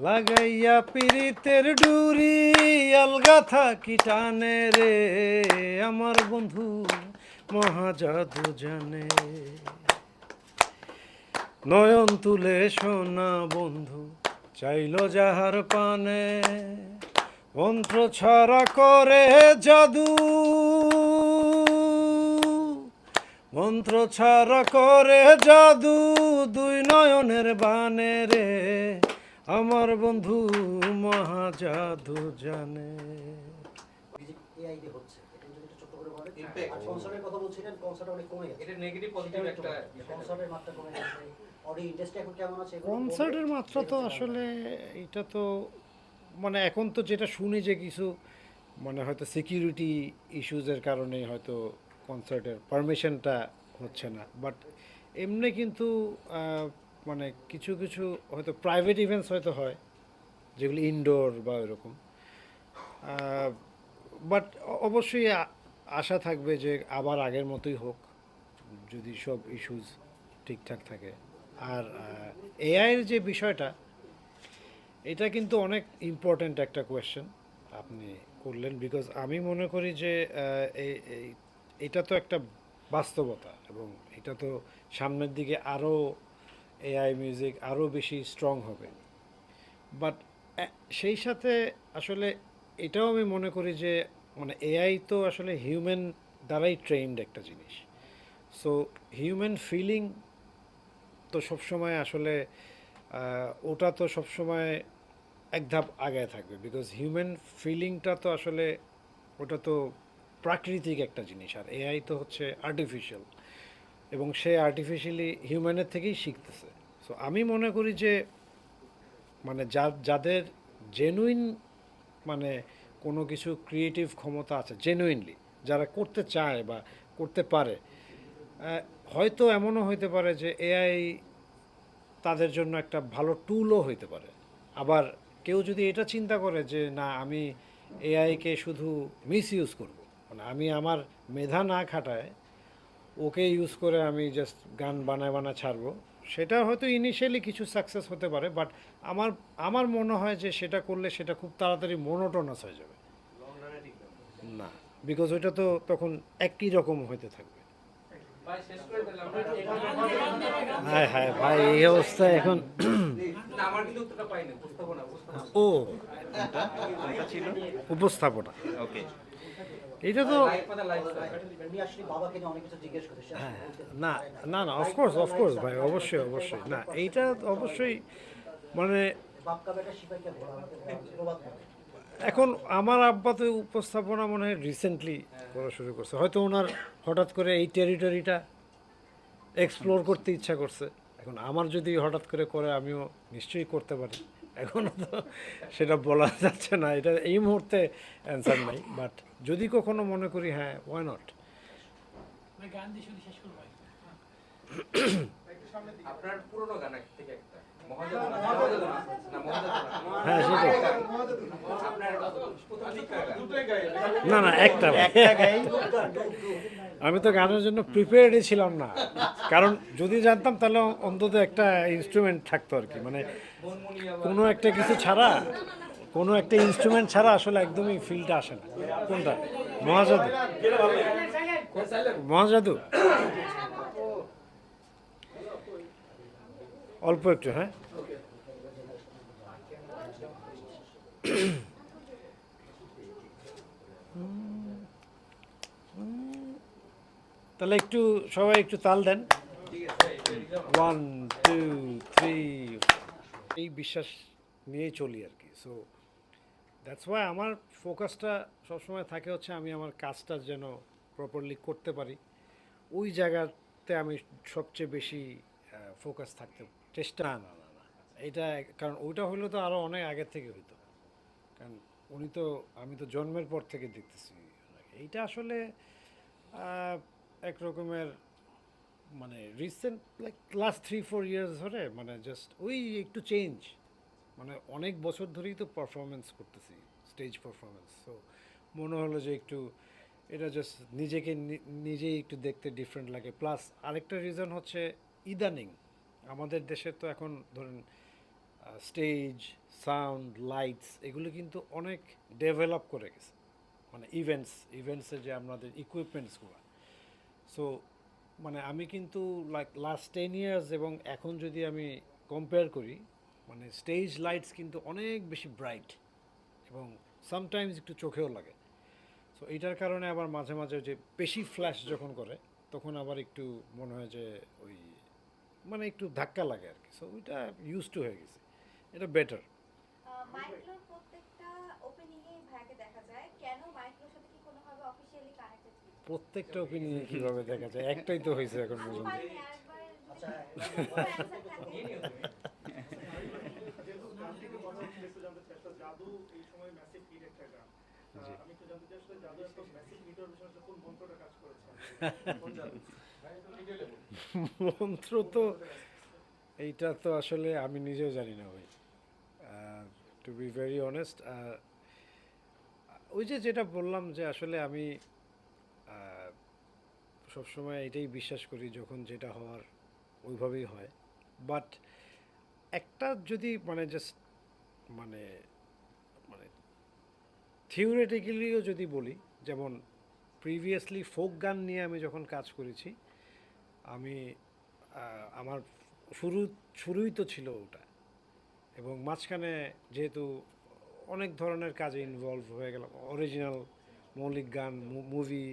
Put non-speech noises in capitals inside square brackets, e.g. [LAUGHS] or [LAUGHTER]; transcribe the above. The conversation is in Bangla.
লাগাইয়া পিরিতের ডুরি, আলগা থাকি টানে রে। আমার বন্ধু মহাজাদু জানে। নয়ন তুলে সোনা বন্ধু, চাইল যাহার পানে। মন্ত্র ছড়া করে জাদু। মন্ত্র ছাড়া করে জাদু, দুই নয়নের বানে রে। আমার বন্ধু মহাজাদু জানে। কনসার্টের কথা বলছিলেন কনসার্ট অনেক কমে গেছে। এটা নেগেটিভ পজিটিভ একটা কনসার্টের মাত্রা কমে গেছে। অডিও ইন্ডাস্ট্রি এখন কেমন আছে? এগুলো কনসার্টের বললে মাত্রা তো আসলে এটা তো মানে এখন তো যেটা শুনি যে কিছু মানে হয়তো সিকিউরিটি ইস্যুজের কারণে হয়তো কনসার্টের পারমিশনটা হচ্ছে না। বাট এমনি কিন্তু মানে কিছু কিছু হয়তো প্রাইভেট ইভেন্টস হয়তো হয়, যেগুলি ইনডোর বা এরকম। বাট অবশ্যই আশা থাকবে যে আবার আগের মতোই হোক, যদি সব ইস্যুজ ঠিকঠাক থাকে। আর এআইয়ের যে বিষয়টা, এটা কিন্তু অনেক ইম্পর্ট্যান্ট একটা কোয়েশ্চেন আপনি করলেন বিকজ আমি মনে করি যে এটা তো একটা বাস্তবতা এবং এটা তো সামনের দিকে আরও এআই মিউজিক আরও বেশি স্ট্রং হবে। বাট সেই সাথে আসলে এটাও আমি মনে করি যে মানে এআই তো আসলে হিউম্যান দ্বারাই ট্রেন্ড একটা জিনিস। সো হিউম্যান ফিলিং তো সবসময় আসলে ওটা তো সবসময় এক ধাপ আগায় থাকবে। বিকজ হিউম্যান ফিলিংটা তো আসলে, ওটা তো প্রাকৃতিক একটা জিনিস। আর এআই তো হচ্ছে আর্টিফিশিয়াল এবং সে আর্টিফিশিয়ালি হিউম্যানের থেকেই শিখতেছে। সো আমি মনে করি যে মানে যা, যাদের জেনুইন মানে কোনো কিছু ক্রিয়েটিভ ক্ষমতা আছে জেনুইনলি যারা করতে চায় বা করতে পারে হয়তো এমনও হইতে পারে যে এআই তাদের জন্য একটা ভালো টুলও হইতে পারে। আবার কেউ যদি এটা চিন্তা করে যে, না, আমি এআইকে শুধু মিস ইউজ করব। মানে আমি আমার মেধা না খাটায় ওকে ইউজ করে আমি জাস্ট গান বানায় বানা ছাড়বো। সেটা হয়তো ইনিশিয়ালি কিছু সাকসেস হতে পারে বাট আমার আমার মনে হয় যে সেটা করলে সেটা খুব তাড়াতাড়ি মোনোটোনাস হয়ে যাবে। না বিকজ ওইটা তো তখন একই রকম হইতে থাকবে। হায় হায়, ভাই, এই অবস্থা এখন। ও, উপস্থাপনা। ওকে এটা তো না না না অফকোর্স অফকোর্স ভাই অবশ্যই অবশ্যই। না এইটা অবশ্যই মানে। এখন আমার আব্বা তো উপস্থাপনা মনে হয় রিসেন্টলি করা শুরু করছে। হয়তো ওনার হঠাৎ করে এই টেরিটরিটা এক্সপ্লোর করতে ইচ্ছা করছে। এখন আমার যদি হঠাৎ করে করে আমিও নিশ্চয়ই করতে পারি। এখনও তো সেটা বলা যাচ্ছে না। এটা এই মুহূর্তে অ্যান্সার নাই বাট যদি কখনো মনে করি হ্যাঁ ওয়াই নট আপনার পুরনো গান এক থেকে একটা। মহাজাদু না না, না মহাজাদু না। হ্যাঁ সেটাই। না না একটা আমি তো গানের জন্য প্রিপেয়ার্ডই ছিলাম না। কারণ যদি জানতাম তাহলে অন্তত একটা ইনস্ট্রুমেন্ট থাকতো আর কি মানে কোনো একটা কিছু ছাড়া কোনো একটা ইনস্ট্রুমেন্ট ছাড়া আসলে একদমই ফিলটা আসে না। কোনটা? মহাজাদু। মহাজাদু? অল্প একটু হ্যাঁ? তাহলে একটু সবাই একটু তাল দেন। ওয়ান টু থ্রি এই বিশ্বাস নিয়েই চলি আর কি। সো দ্যাটস ওয়াই আমার ফোকাসটা সবসময় থাকে হচ্ছে আমি আমার কাজটা যেন প্রপারলি করতে পারি। ওই জায়গাতে আমি সবচেয়ে বেশি ফোকাস থাকতে চেষ্টা না না না এটা কারণ ওইটা হইলে তো আরও অনেক আগের থেকে হইতো। কারণ উনি তো আমি তো জন্মের পর থেকে দেখতেছি। এইটা আসলে এক রকমের মানে recent like last three four years ধরে মানে জাস্ট ওই একটু চেঞ্জ মানে অনেক বছর ধরেই তো পারফরমেন্স করতেছি স্টেজ পারফরমেন্স তো মনে হলো যে একটু এটা জাস্ট নিজেকে নিজেই একটু দেখতে ডিফারেন্ট লাগে। প্লাস আরেকটা রিজন হচ্ছে ইদানিং আমাদের দেশে তো এখন ধরেন স্টেজ সাউন্ড লাইটস এগুলো কিন্তু অনেক ডেভেলপ করে গেছে। মানে ইভেন্টস ইভেন্টসে যে আমাদের ইকুইপমেন্টসগুলো সো মানে আমি কিন্তু লাইক লাস্ট টেন ইয়ার্স এবং এখন যদি আমি কম্পেয়ার করি মানে স্টেজ লাইটস কিন্তু অনেক বেশি ব্রাইট এবং সামটাইমস একটু চোখেও লাগে। সো এইটার কারণে আবার মাঝে মাঝে যে বেশি ফ্ল্যাশ যখন করে তখন আবার একটু মনে হয় যে ওই মানে একটু ধাক্কা লাগে আর কি। সো ওইটা ইউজ টু হয়ে গেছে। এটা বেটার প্রত্যেকটা ওপেনিংয়ে ভাইয়াকে দেখা যায়। কেন মাইক্রোর সাথে কি কোনোভাবে অফিসিয়ালি কানেক্টেড প্রত্যেকটা ওপিনিয়ন কীভাবে দেখা যায়? একটাই তো হয়েছে এখন পর্যন্ত। [LAUGHS] মন্ত্র তো এইটা তো আসলে আমি নিজেও জানি না ভাই। টু বি ভেরি অনেস্ট ওই যে যেটা বললাম যে আসলে আমি সবসময় এটাই বিশ্বাস করি যখন যেটা হওয়ার ওইভাবেই হয়। বাট একটা যদি মানে জাস্ট মানে মানে থিওরিটিক্যালিও যদি বলি, যেমন প্রিভিয়াসলি ফোক গান নিয়ে আমি যখন কাজ করেছি, আমি আমার শুরু, শুরুই তো ছিল ওটা। এবং মাঝখানে যেহেতু অনেক ধরনের কাজে ইনভলভ হয়ে গেলাম অরিজিনাল মৌলিক গান মুভি